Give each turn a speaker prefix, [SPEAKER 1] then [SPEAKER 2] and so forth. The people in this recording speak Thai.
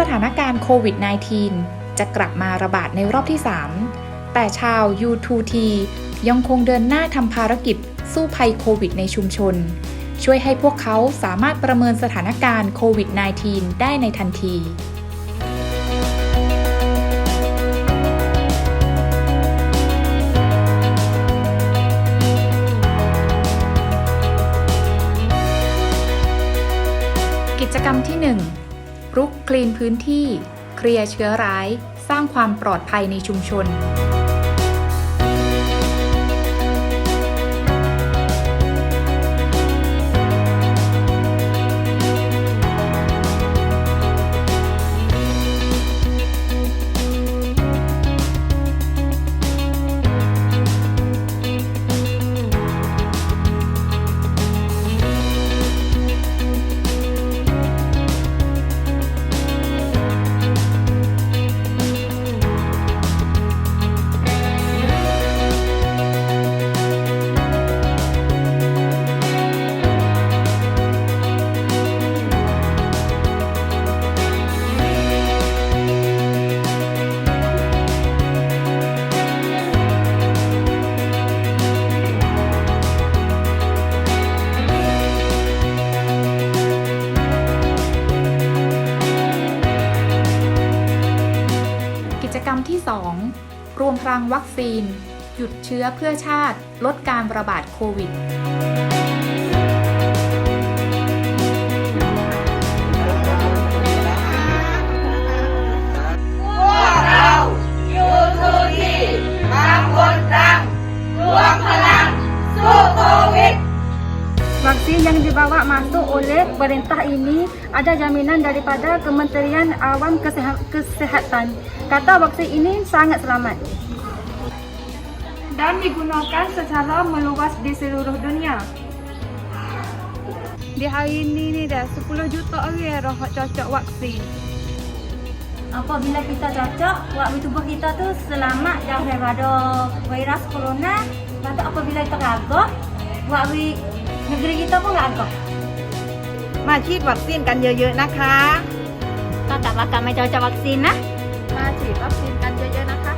[SPEAKER 1] สถานการณ์โควิด -19 จะกลับมาระบาดในรอบที่ 3 แต่ชาว U2T ยังคงเดินหน้าทำภารกิจสู้ภัยโควิดในชุมชน ช่วยให้พวกเขาสามารถประเมินสถานการณ์โควิด -19 ได้ในทันทีกิจกรรมที่1 รุกคลีนพื้นที่ เคลียร์เชื้อร้าย สร้างความปลอดภัยในชุมชน ที่2รวมพลังวัคซีน หยุดเชื้อเพื่อชาติ ลดการระบาดโควิด
[SPEAKER 2] Vaksin yang dibawa masuk oleh perintah ini ada jaminan daripada Kementerian Awam Kesehatan. Kata vaksin ini sangat selamat. Dan digunakan secara meluas di seluruh dunia. Di hari ini ni dah 10 juta orang yang cocok vaksin.
[SPEAKER 3] apabila kita cocok waktu tubuh kita tu selamat daripada virus corona lepas apabila kita gagah waktu Nakikita mo nga ako.
[SPEAKER 4] มาฉีดวัคซีนกันเยอะ ๆ นะคะ
[SPEAKER 3] ก็กลับมากับไม่
[SPEAKER 5] เจอจะวัคซีนนะ ม
[SPEAKER 4] าฉีดวัคซีนกันเยอะ ๆ นะคะ